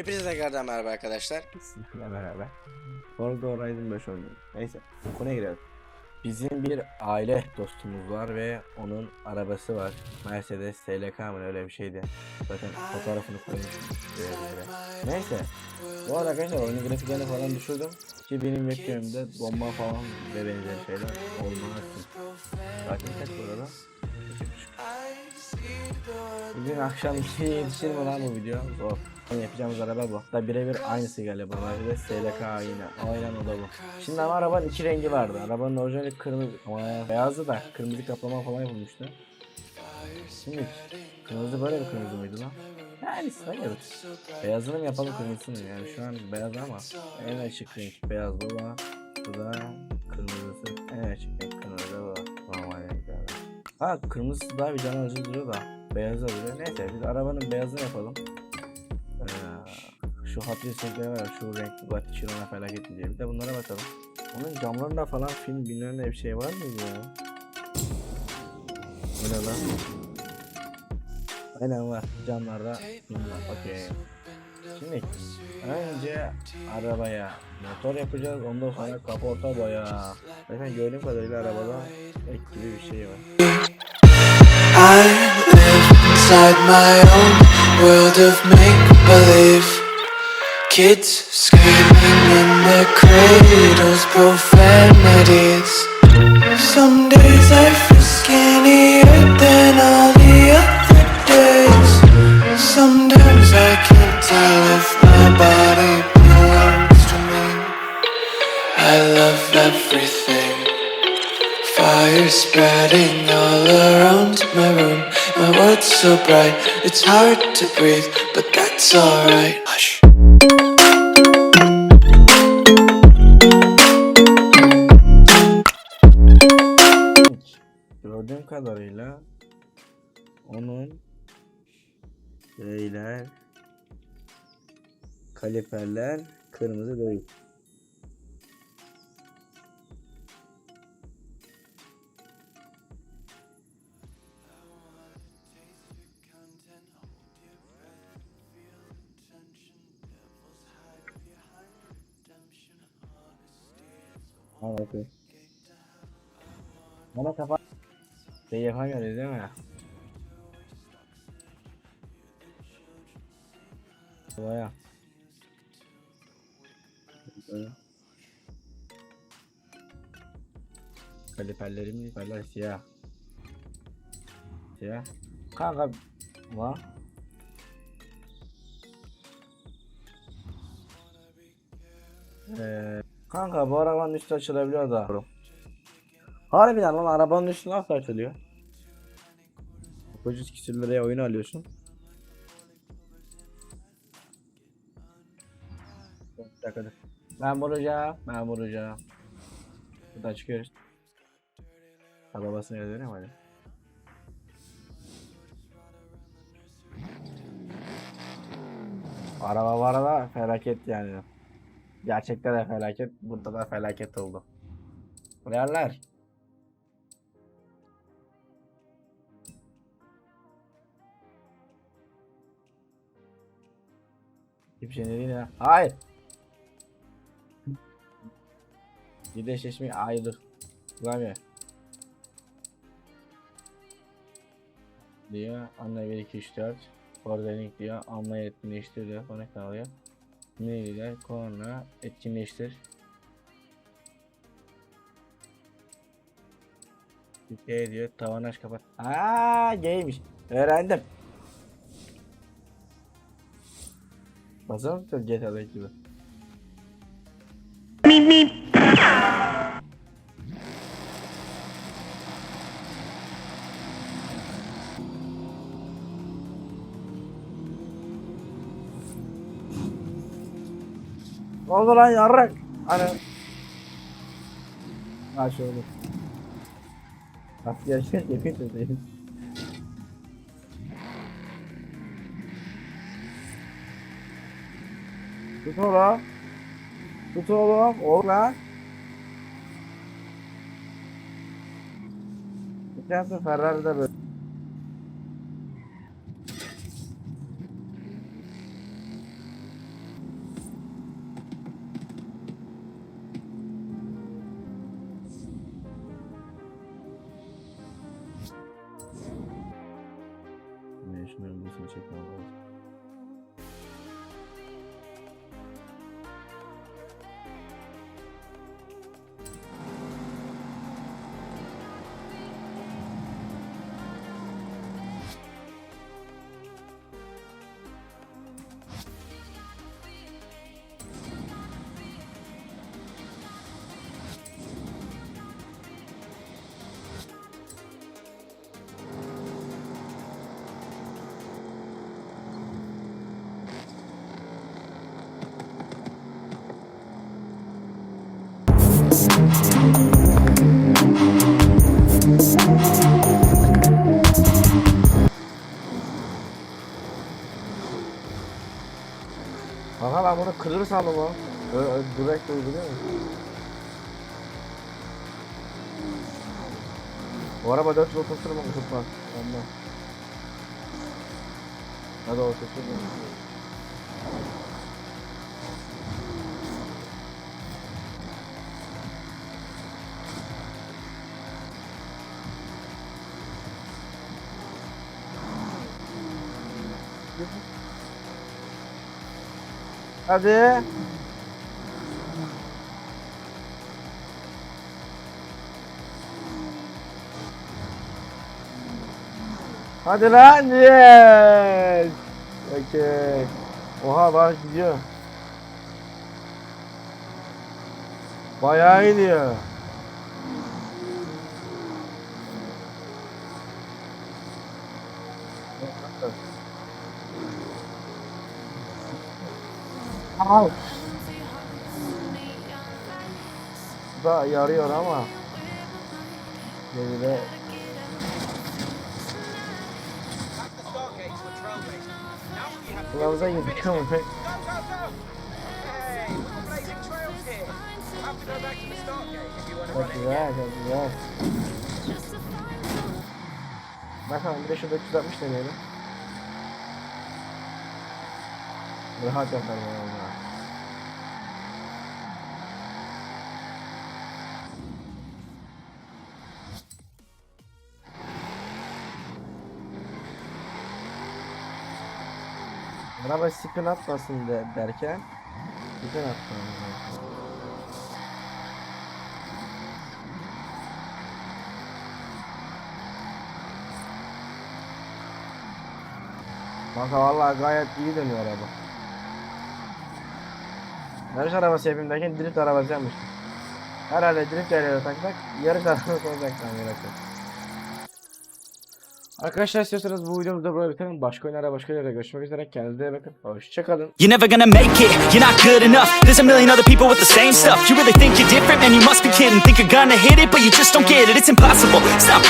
Hepinize tekrardan merhaba arkadaşlar. Sizlerle beraber. Forza Horizon 5 oynuyorum. Neyse konuya girelim. Bizim bir aile dostumuz var ve onun arabası var. Mercedes SLK mı öyle bir şeydi. Zaten fotoğrafını koymuşum. Neyse. Bu arada arkadaşlar oyunun grafiklerini falan düşürdüm. Ki benim beklerimde bomba falan ve benzeri şeyler olmasın. Sakin kaç bu arada? Bugün akşam 2'ye yetişir mi lan bu video? Zor. Yapacağımız araba bu. Hatta birebir aynısı galiba. Bir de SLK yine. Aynen o da bu. Şimdi ama arabanın iki rengi vardı. Arabanın orijinali kırmızı ama beyazdı da kırmızı kaplama falan yapılmıştı. Şimdi kırmızı böyle bir kırmızı mıydı lan? Yani sayılır. Beyazını mı yapalım kırmızısını mı? Yani şu an beyaz ama en açık renk beyaz bu da. Bu da kırmızısı. En açık renk kırmızı bu. Normal renkler. Ha kırmızısı daha bir can alıcı duruyor da. Beyazı duruyor. Neyse biz arabanın beyazını yapalım. Ee, şu Hot Wheels var şu renkli Bugatti Chiron'a felaket diye. Bir de bunlara bakalım. Onun camlarında falan film bilmem bir şey var mıydı ya? Bu ne lan? Aynen var. Camlarda film var. Okey. Şimdi önce arabaya motor yapacağız. Ondan sonra kaporta boya. Zaten gördüğüm kadarıyla arabada ek gibi bir şey var. Inside my own world of make believe. Kids screaming in their cradles, profanities. Some days I feel skinnier than all the other days. Sometimes I can't tell if my body belongs to me. I love everything. Fire spreading all around my room. My world's so bright, it's hard to breathe, but that's alright. Hush. Gördüğüm kadarıyla onun şeyler kaliperler kırmızı değil. Ha, okey. Bana kafa şey yapamıyoruz değil mi? Baya. Kaliperlerim kaliperler siyah. Siyah. Kanka va. Ee, kanka bu arabanın üstü açılabiliyor da. Harbiden lan arabanın üstü nasıl açılıyor? 900 küsür liraya oyun alıyorsun. Bir dakika dur. Ben vuracağım, ben vuracağım. Buradan çıkıyoruz. Arabasını yazıyorum hadi. Araba var da felaket yani. Gerçekten de felaket, burada da felaket oldu. Yerler. Hiçbir şey değil ya. Hayır. Birleşleşmeyi hayır dur. Kullanmıyor. Diyor. Anla 1 2 3 4. Organik diyor. Anla etkinleştir diyor. Connect diyor? Korna etkinleştir. Şey diyor. Tavan aç kapat. Aa, gaymiş. Öğrendim. Basalım mı GTA'daki gibi? Ne oldu lan yarrak? Hani... Ha şöyle. Bak yaşa yemin ederim. Tut oğlum. Tut oğlum. Oğlum lan. Geçen sefer Ferrari'de böyle. Kanka ben bunu kırır sandım o. Ö- ö- Direkt uyguluyor mu? Bu araba 400 oturtur mu tutmaz. Anla. Hadi oturtur mu? Hadi. Hadi lan yes. Okey. Oha bak gidiyor. Bayağı gidiyor. Al. Da yarıyor ama. Geride Kulağımıza girdik ama. Çok güzel, çok güzel. Bakalım bir de şurada 360 deneyelim. Rahat yaparım valla. Araba spin atmasın de, derken spin atmasın. Kanka vallahi gayet iyi dönüyor araba. Yarış arabası yapayım derken drift arabası yapmıştım. Herhalde drift yerlere taksak yarış arabası olacak yaratım. Arkadaşlar istiyorsanız bu videomuzu da böyle bitirelim. Başka oyunlara başka yerlere görüşmek üzere. Kendinize bakın. Hoşçakalın. You're never gonna make it, you're not good enough There's a million other people with the same stuff You really think you're different, man, you must be kidding Think you're gonna hit it, but you just don't get it It's impossible, it's not